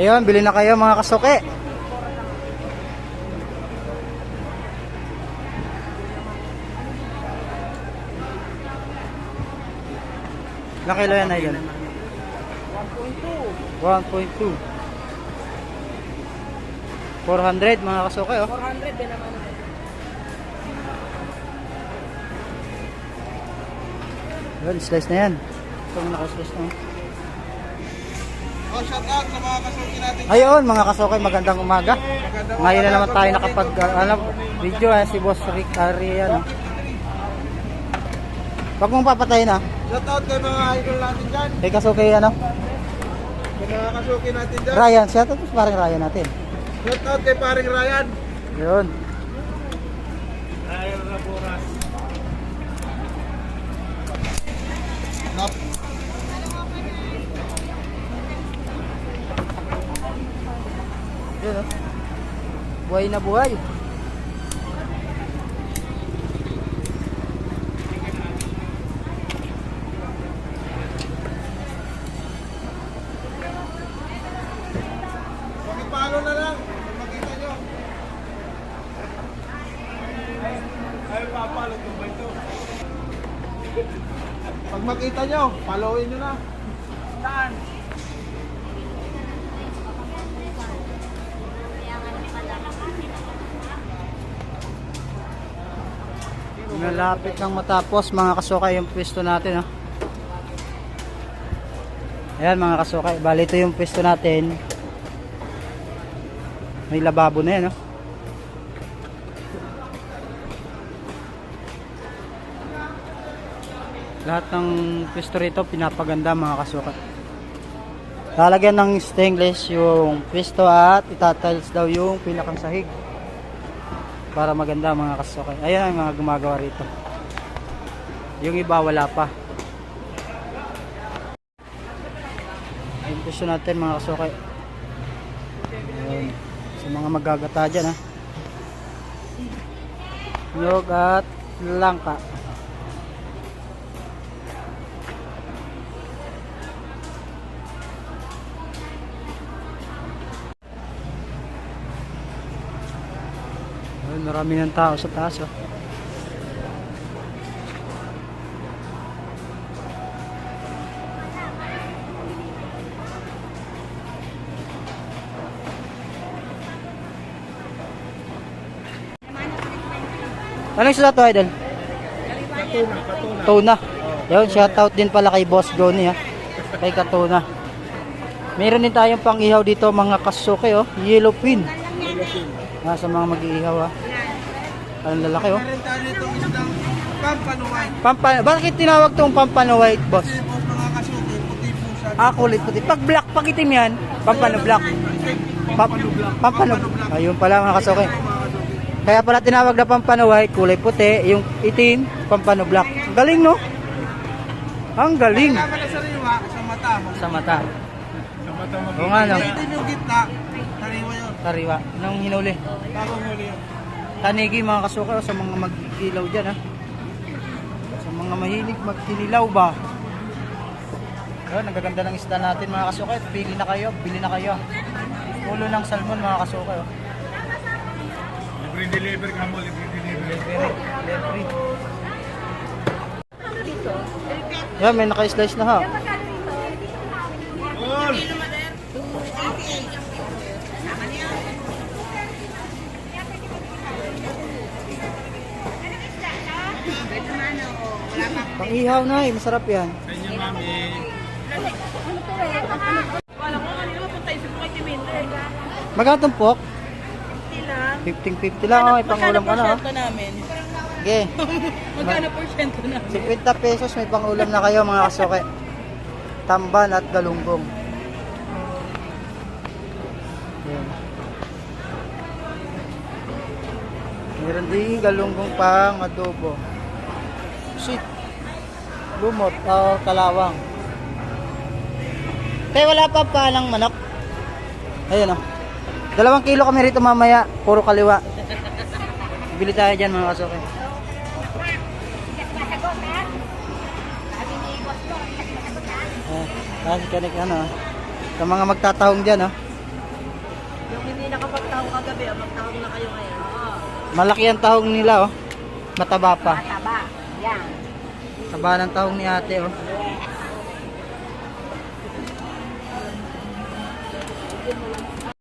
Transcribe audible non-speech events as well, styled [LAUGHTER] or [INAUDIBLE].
Ayun, bili na kayo mga kasuke. Ilang kilo yan, Idol? 1.2. 400 mga kasuke, oh. 400 din naman. Yun, slice na yan. Ito mga naka-slice na. oh. Shout out sa mga kasuki natin. Ayun, mga kasuke, magandang umaga. Ngayon na naman tayo nakapag ano, video eh, si Boss Rick Arian. Huwag mong papatayin ah. Shout out kay mga idol natin dyan. Kay kasuke ano, Kay mga kasuki natin dyan. Ryan, siya to parang Ryan natin. Shout out kay paring Ryan. Yun. Ryan Raboras. Nap. Yun oh. Buhay na buhay. Pakipalo na lang. Makita nyo. Ay, papalo ko ba ito? Pag makita nyo, followin nyo na. Saan? Malapit nang matapos mga kasukay yung pwesto natin. Oh. Ayan mga kasukay. Bali ito yung pwesto natin. May lababo na yan. Oh. Lahat ng pwesto rito pinapaganda mga kasukay. Lalagyan ng stainless yung pwesto at itatiles daw yung pinakang sahig para maganda mga kasukay. Ayan ang mga gumagawa rito. Yung iba wala pa. Gusto natin mga kasukay. Ayan. Sa mga magagata dyan ha. Nyog at langka. Ayun, marami ng tao sa taas oh. Anong sila to, idol? Katuna, katuna. Tuna. Yun, shoutout din pala kay Boss Johnny ha. Kay Katuna. Meron din tayong pang-ihaw dito mga kasuke oh. Yellow pin. Nasa mga mag-iihaw ha. Ang lalaki oh. Meron tayo nito isang pampanuway. Pampa Bakit tinawag tong Pampano White, boss? Kasi po mga kasuki, puti po siya. Ah, kulit puti. Pag black, pag itim yan, Pampano Black. Pa- Pampano Ayun pala mga kasuki. Kaya pala tinawag na Pampano White, kulay puti. Yung itim, Pampano Black. Ang galing no? Ang galing. Kailangan na sariwa sa mata. Sa mata. Sa mata Oo nga no. Itim yung gitna, sariwa yun. Sariwa. Nung hinuli. Bagong huli yun. Tanigi mga kasuke oh, sa mga mag-ilaw dyan ha. Sa mga mahilig magkinilaw ba? Ayun, ang gaganda ng isda natin mga kasuke. Bili na kayo, bili na kayo. Ulo ng salmon mga kasuke. Oh. Libre deliver ka mo, libre deliver. Libre, libre. Yan, may naka-slice na ha. Pang-ihaw na eh, masarap yan. Sa inyo, mami. Magkano itong pork? Sila. 15-50 lang, oh, may pangulam ka na. ha. [LAUGHS] porsyento namin? Okay, Magkano porsyento namin? 50 pesos may pangulam na kayo mga kasuke. Tamban at galunggong. Yan. Meron din galunggong pang adobo. Shit. Lumot o kalawang. Tay, wala pa palang manok. Ayun o. Dalawang kilo kami rito mamaya. Puro kaliwa. Bili tayo dyan mga kasuke. Ah, kasi kanik ano. ah. Sa mga magtatahong dyan, oh. nakapagtahong kagabi, ah, magtahong na kayo ngayon. Oo. Malaki ang tahong nila oh. Mataba pa. Mataba. Yan. Taba ng tahong ni ate oh. Yes.